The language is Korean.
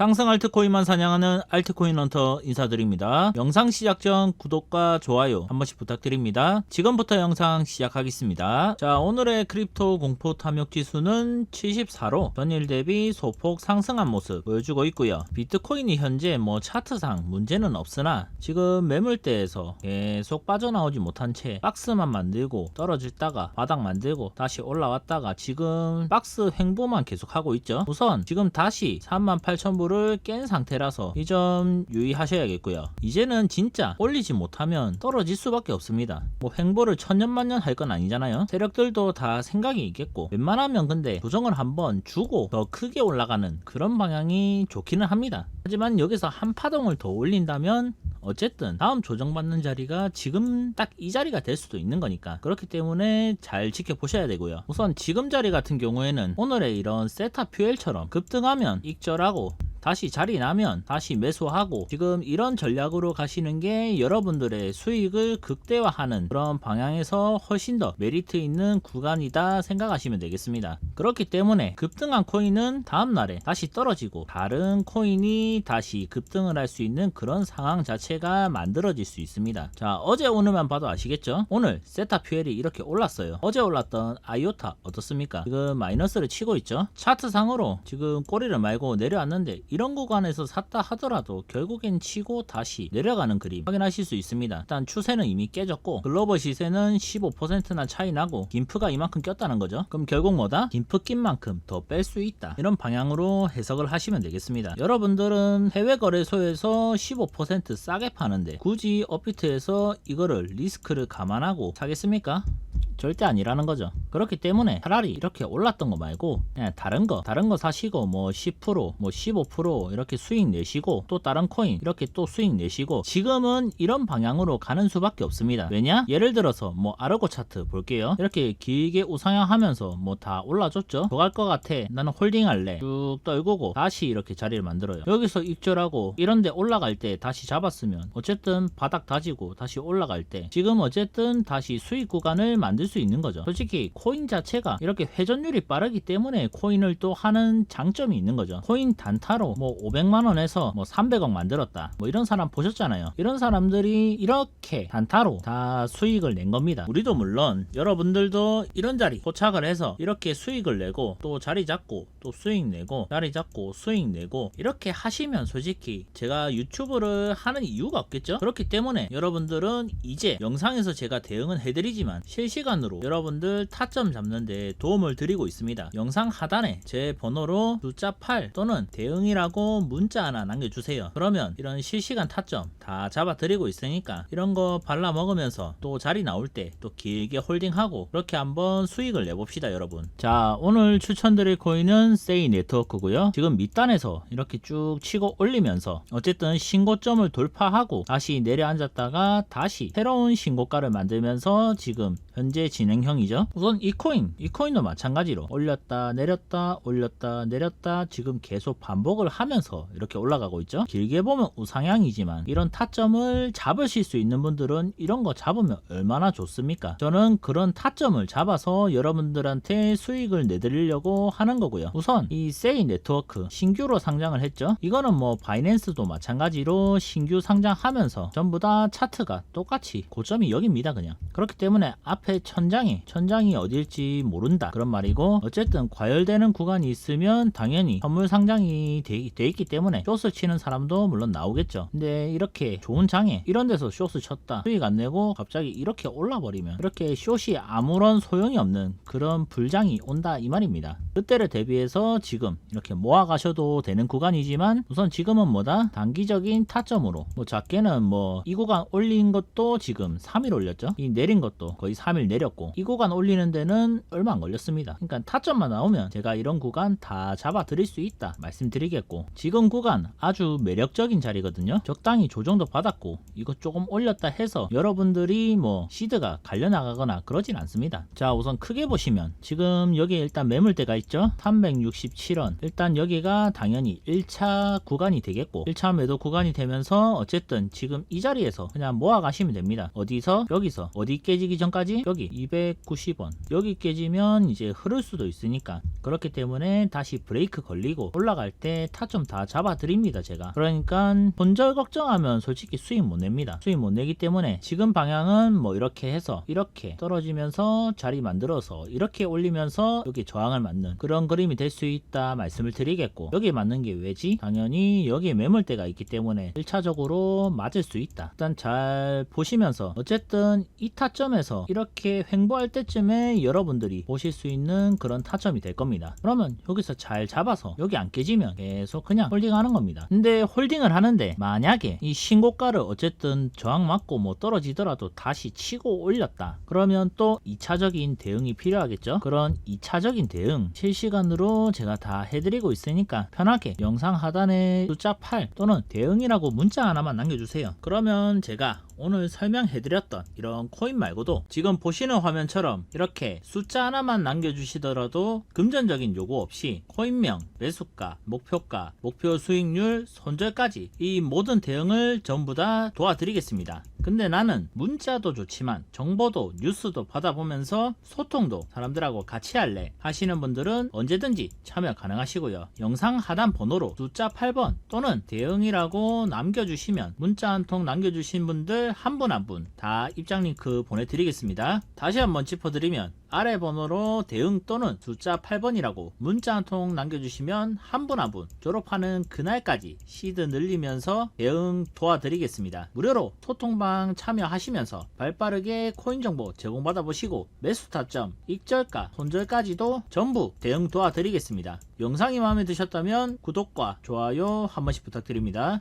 상승 알트코인만 사냥하는 알트코인 헌터 인사드립니다. 영상 시작 전 구독과 좋아요 한 번씩 부탁드립니다. 지금부터 영상 시작하겠습니다. 자, 오늘의 크립토 공포 탐욕 지수는 74로 전일 대비 소폭 상승한 모습 보여주고 있고요. 비트코인이 현재 뭐 차트상 문제는 없으나 지금 매물대에서 계속 빠져나오지 못한 채 박스만 만들고 떨어졌다가 바닥 만들고 다시 올라왔다가 지금 박스 횡보만 계속 하고 있죠. 우선 지금 다시 38,000불 을깬 상태라서 이 점 유의하셔야겠고요. 이제는 진짜 올리지 못하면 떨어질 수밖에 없습니다. 뭐 횡보를 천년만년 할 건 아니잖아요. 세력들도 다 생각이 있겠고 웬만하면 근데 조정을 한번 주고 더 크게 올라가는 그런 방향이 좋기는 합니다. 하지만 여기서 한 파동을 더 올린다면 어쨌든 다음 조정받는 자리가 지금 딱 이 자리가 될 수도 있는 거니까 그렇기 때문에 잘 지켜보셔야 되고요 우선 지금 자리 같은 경우에는 오늘의 이런 세타 퓨엘처럼 급등하면 익절하고 다시 자리 나면 다시 매수하고 지금 이런 전략으로 가시는 게 여러분들의 수익을 극대화하는 그런 방향에서 훨씬 더 메리트 있는 구간이다 생각하시면 되겠습니다. 그렇기 때문에 급등한 코인은 다음날에 다시 떨어지고 다른 코인이 다시 급등을 할 수 있는 그런 상황 자체가 만들어질 수 있습니다. 자 어제 오늘만 봐도 아시겠죠? 오늘 세타 퓨엘이 이렇게 올랐어요. 어제 올랐던 아이오타 어떻습니까? 지금 마이너스를 치고 있죠. 차트상으로 지금 꼬리를 말고 내려왔는데 이런 구간에서 샀다 하더라도 결국엔 치고 다시 내려가는 그림 확인하실 수 있습니다. 일단 추세는 이미 깨졌고 글로벌 시세는 15%나 차이 나고 김프가 이만큼 꼈다는 거죠. 그럼 결국 뭐다? 김프 낀 만큼 더 뺄 수 있다. 이런 방향으로 해석을 하시면 되겠습니다. 여러분들은 해외 거래소에서 15% 싸게 파는데 굳이 업비트에서 이거를 리스크를 감안하고 사겠습니까? 절대 아니라는 거죠. 그렇기 때문에 차라리 이렇게 올랐던 거 말고 그냥 다른 거 다른 거 사시고 뭐 10%, 뭐 15% 이렇게 수익 내시고 또 다른 코인 이렇게 또 수익 내시고 지금은 이런 방향으로 가는 수밖에 없습니다. 왜냐? 예를 들어서 뭐 아르고 차트 볼게요. 이렇게 길게 우상향 하면서 뭐 다 올라줬죠. 더 갈 것 같아. 나는 홀딩 할래. 쭉 떨구고 다시 이렇게 자리를 만들어요. 여기서 입절하고 이런데 올라갈 때 다시 잡았으면 어쨌든 바닥 다지고 다시 올라갈 때 지금 어쨌든 다시 수익 구간을 만들 수 있는 거죠. 솔직히 코인 자체가 이렇게 회전율이 빠르기 때문에 코인을 또 하는 장점이 있는 거죠. 코인 단타로 뭐 500만 원에서 뭐 300억 만들었다. 뭐 이런 사람 보셨잖아요. 이런 사람들이 이렇게 단타로 다 수익을 낸 겁니다. 우리도 물론 여러분들도 이런 자리 포착을 해서 이렇게 수익을 내고 또 자리 잡고 또 수익 내고 자리 잡고 수익 내고 이렇게 하시면 솔직히 제가 유튜브를 하는 이유가 없겠죠? 그렇기 때문에 여러분들은 이제 영상에서 제가 대응은 해드리지만 실시간 으로 여러분들 타점 잡는데 도움을 드리고 있습니다. 영상 하단에 제 번호로 숫자 8 또는 대응이라고 문자 하나 남겨주세요. 그러면 이런 실시간 타점 다 잡아드리고 있으니까 이런 거 발라 먹으면서 또 자리 나올 때 또 길게 홀딩하고 그렇게 한번 수익을 내봅시다 여러분. 자 오늘 추천드릴 코인은 세이 네트워크고요. 지금 밑단에서 이렇게 쭉 치고 올리면서 어쨌든 신고점을 돌파하고 다시 내려앉았다가 다시 새로운 신고가를 만들면서 지금 현재 진행형이죠. 우선 이 코인, 이 코인도 마찬가지로 올렸다 내렸다 올렸다 내렸다 지금 계속 반복을 하면서 이렇게 올라가고 있죠. 길게 보면 우상향이지만 이런 타점을 잡으실 수 있는 분들은 이런 거 잡으면 얼마나 좋습니까? 저는 그런 타점을 잡아서 여러분들한테 수익을 내드리려고 하는 거고요. 우선 이 세이 네트워크 신규로 상장을 했죠. 이거는 뭐 바이낸스도 마찬가지로 신규 상장하면서 전부 다 차트가 똑같이 고점이 여기입니다 그냥. 그렇기 때문에 앞에 천 장이 천장이 어딜지 모른다 그런 말이고 어쨌든 과열되는 구간이 있으면 당연히 선물 상장이 돼, 돼 있기 때문에 숏을 치는 사람도 물론 나오겠죠. 근데 이렇게 좋은 장에 이런 데서 숏을 쳤다 수익 안 내고 갑자기 이렇게 올라 버리면 이렇게 숏이 아무런 소용이 없는 그런 불장이 온다 이 말입니다. 그때를 대비해서 지금 이렇게 모아 가셔도 되는 구간이지만 우선 지금은 뭐다 단기적인 타점으로 뭐 작게는 뭐 이 구간 올린 것도 지금 3일 올렸죠. 이 내린 것도 거의 3일 내 렸고 이 구간 올리는 데는 얼마 안 걸렸습니다. 그러니까 타점만 나오면 제가 이런 구간 다 잡아 드릴 수 있다 말씀드리겠고 지금 구간 아주 매력적인 자리거든요. 적당히 조정도 받았고 이거 조금 올렸다 해서 여러분들이 뭐 시드가 갈려 나가거나 그러진 않습니다. 자 우선 크게 보시면 지금 여기 일단 매물대가 있죠. 367원 일단 여기가 당연히 1차 구간이 되겠고 1차 매도 구간이 되면서 어쨌든 지금 이 자리에서 그냥 모아 가시면 됩니다. 어디서 여기서 어디 깨지기 전까지 여기 290원. 여기 깨지면 이제 흐를 수도 있으니까. 그렇기 때문에 다시 브레이크 걸리고 올라갈 때 타점 다 잡아 드립니다 제가. 그러니까 본절 걱정하면 솔직히 수익 못 냅니다. 수익 못 내기 때문에 지금 방향은 뭐 이렇게 해서 이렇게 떨어지면서 자리 만들어서 이렇게 올리면서 여기 저항을 맞는 그런 그림이 될 수 있다 말씀을 드리겠고 여기에 맞는 게 왜지? 당연히 여기에 매물대가 있기 때문에 1차적으로 맞을 수 있다. 일단 잘 보시면서 어쨌든 이 타점에서 횡보할 때쯤에 여러분들이 보실 수 있는 그런 타점이 될 겁니다. 그러면 여기서 잘 잡아서 여기 안 깨지면 계속 그냥 홀딩하는 겁니다. 근데 홀딩을 하는데 만약에 이 신고가를 어쨌든 저항 맞고 뭐 떨어지더라도 다시 치고 올렸다. 그러면 또 2차적인 대응이 필요하겠죠? 그런 2차적인 대응 실시간으로 제가 다 해드리고 있으니까 편하게 영상 하단에 숫자 8 또는 대응이라고 문자 하나만 남겨주세요. 그러면 제가 오늘 설명해드렸던 이런 코인 말고도 지금 보시는 화면처럼 이렇게 숫자 하나만 남겨주시더라도 금전적인 요구 없이 코인명, 매수가, 목표가, 목표 수익률, 손절까지 이 모든 대응을 전부 다 도와드리겠습니다. 근데 나는 문자도 좋지만 정보도 뉴스도 받아보면서 소통도 사람들하고 같이 할래 하시는 분들은 언제든지 참여 가능하시고요. 영상 하단 번호로 숫자 8번 또는 대응이라고 남겨주시면 문자 한 통 남겨주신 분들 한 분 한 분 다 입장 링크 보내드리겠습니다. 다시 한번 짚어드리면 아래 번호로 대응 또는 숫자 8번이라고 문자 한 통 남겨주시면 한 분 한 분 졸업하는 그날까지 시드 늘리면서 대응 도와드리겠습니다. 무료로 소통방 참여하시면서 발빠르게 코인 정보 제공받아 보시고 매수 타점, 익절가, 손절까지도 전부 대응 도와드리겠습니다. 영상이 마음에 드셨다면 구독과 좋아요 한 번씩 부탁드립니다.